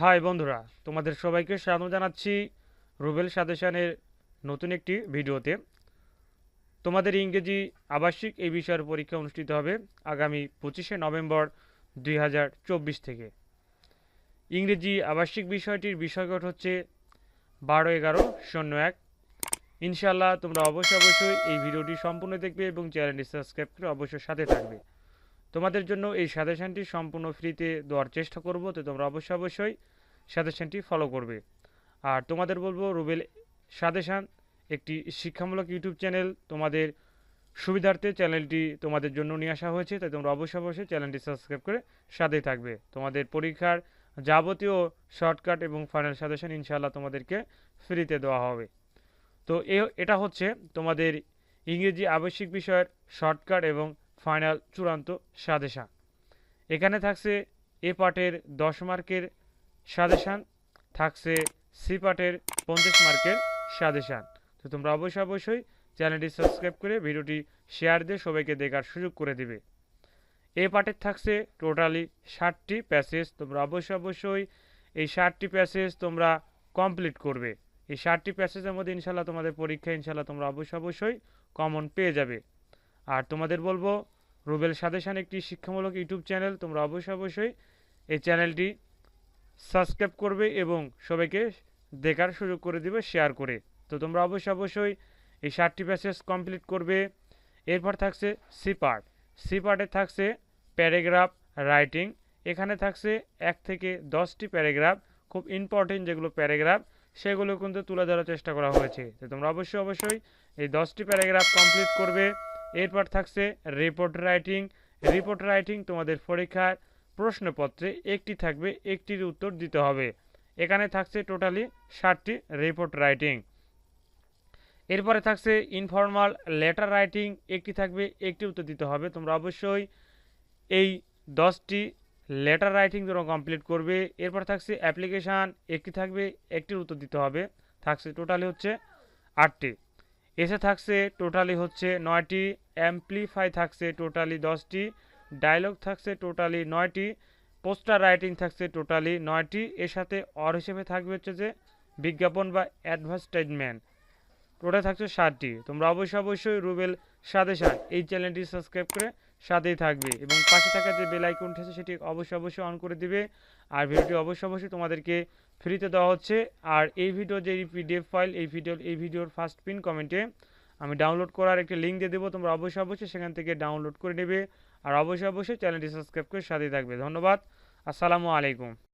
High বন্ধুরা, তোমাদের সবাইকে স্বাগত জানাচ্ছি রুবেল সাদেশানের নতুন একটি ভিডিওতে। তোমাদের ইংরেজি আবাসিক এই বিষয়ের পরীক্ষা অনুষ্ঠিত হবে আগামী পঁচিশে নভেম্বর দুই হাজার চব্বিশ থেকে। ইংরেজি আবাসিক বিষয়টির বিষয়কট হচ্ছে বারো এগারো শূন্য এক। ইনশাল্লাহ তোমরা অবশ্যই অবশ্যই এই ভিডিওটি সম্পূর্ণ দেখবে এবং চ্যানেলটি সাবস্ক্রাইব করে অবশ্যই সাথে থাকবে। তোমাদের জন্য এই সাজেশনটি সম্পূর্ণ ফ্রিতে দেওয়ার চেষ্টা করব, তো তোমরা অবশ্যই অবশ্যই সাজেশনটি ফলো করবে। আর তোমাদের বলব, রুবেল সাজেশান, একটি শিক্ষামূলক ইউটিউব চ্যানেল। তোমাদের সুবিধার্থে চ্যানেলটি তোমাদের জন্য নিয়ে আসা হয়েছে, তাই তোমরা অবশ্যই অবশ্যই চ্যানেলটি সাবস্ক্রাইব করে সাথেই থাকবে। তোমাদের পরীক্ষার যাবতীয় শর্টকাট এবং ফাইনাল সাজেশন ইনশাআল্লাহ তোমাদেরকে ফ্রিতে দেওয়া হবে। তো এটা হচ্ছে তোমাদের ইংরেজি আবশ্যিক বিষয়ের শর্টকাট এবং ফাইনাল চূড়ান্ত সাজেশান। এখানে থাকছে এ পার্টের দশ মার্কের সাজেশান, থাকছে সি পার্টের পঞ্চাশ মার্কের সাজেশান। তো তোমরা অবশ্যই অবশ্যই চ্যানেলটি সাবস্ক্রাইব করে ভিডিওটি শেয়ার দিয়ে সবাইকে দেখার সুযোগ করে দিবে। এ পার্টের থাকছে টোটালি ষাটটি প্যাসেজ, তোমরা অবশ্যই অবশ্যই এই ষাটটি প্যাসেজ তোমরা কমপ্লিট করবে। এই ষাটটি প্যাসেজের মধ্যে ইনশাল্লাহ তোমাদের পরীক্ষা ইনশাল্লাহ তোমরা অবশ্যই অবশ্যই কমন পেয়ে যাবে। আর তোমাদের বলব রুবেল সাদেশান একটি শিক্ষামূলক ইউটিউব চ্যানেল। তোমরা অবশ্যই অবশ্যই এই চ্যানেলটি সাবস্ক্রাইব করবে এবং সবাইকে দেখার সুযোগ করে দিবে শেয়ার করে। তো তোমরা অবশ্যই অবশ্যই এই ষাটটি প্যাসেজ কমপ্লিট করবে। এরপর থাকছে সি পার্ট সি পার্টে থাকছে প্যারাগ্রাফ রাইটিং এখানে থাকছে এক থেকে দশটি প্যারাগ্রাফ খুব ইম্পর্টেন্ট যেগুলো প্যারাগ্রাফ সেগুলো কিন্তু তুলে ধরার চেষ্টা করা হয়েছে। তো তোমরা অবশ্যই অবশ্যই এই দশটি প্যারাগ্রাফ কমপ্লিট করবে। এরপর থাকছে রিপোর্ট রাইটিং রিপোর্ট রাইটিং তোমাদের পরীক্ষার প্রশ্নপত্রে একটি থাকবে, একটির উত্তর দিতে হবে। এখানে থাকছে টোটালি ষাটটি রিপোর্ট রাইটিং এরপরে থাকছে ইনফর্মাল লেটার রাইটিং একটি থাকবে, একটি উত্তর দিতে হবে। তোমরা অবশ্যই এই দশটি লেটার রাইটিং তোমরা কমপ্লিট করবে। এরপর থাকছে অ্যাপ্লিকেশান একটি থাকবে, একটির উত্তর দিতে হবে। থাকছে টোটালি হচ্ছে আটটি। এসে থাকছে টোটালি হচ্ছে নয়টি অ্যাম্পলিফাই থাকছে টোটালি দশটি ডায়লগ থাকছে টোটালি নয়টি পোস্টার রাইটিং থাকছে টোটালি নয়টি। এর সাথে অর হিসেবে থাকবে হচ্ছে যে বিজ্ঞাপন বা অ্যাডভার্টাইজমেন্ট টোটাল থাকছে ষাটটি। তোমরা অবশ্যই অবশ্যই রুবেল সাদেশান এই চ্যানেলটি সাবস্ক্রাইব করে সাথেই থাকবে এবং পাশে থাকা যে বেল আইকন উঠেছে সেটি অবশ্যই অবশ্যই অন করে দিবে। আর ভিডিওটি অবশ্যই অবশ্যই তোমাদেরকে ফ্রিতে দেওয়া হচ্ছে। আর এই ভিডিও যে পিডিএফ ফাইল এই ভিডিও এই ভিডিওর ফার্স্ট পিন কমেন্টে আমি ডাউনলোড করার একটি লিঙ্ক দিয়ে দেবো। তোমরা অবশ্যই অবশ্যই সেখান থেকে ডাউনলোড করে নেবে। আর অবশ্যই অবশ্যই চ্যানেলটি সাবস্ক্রাইব করে সাথেই থাকবে। ধন্যবাদ। আসসালামু আলাইকুম।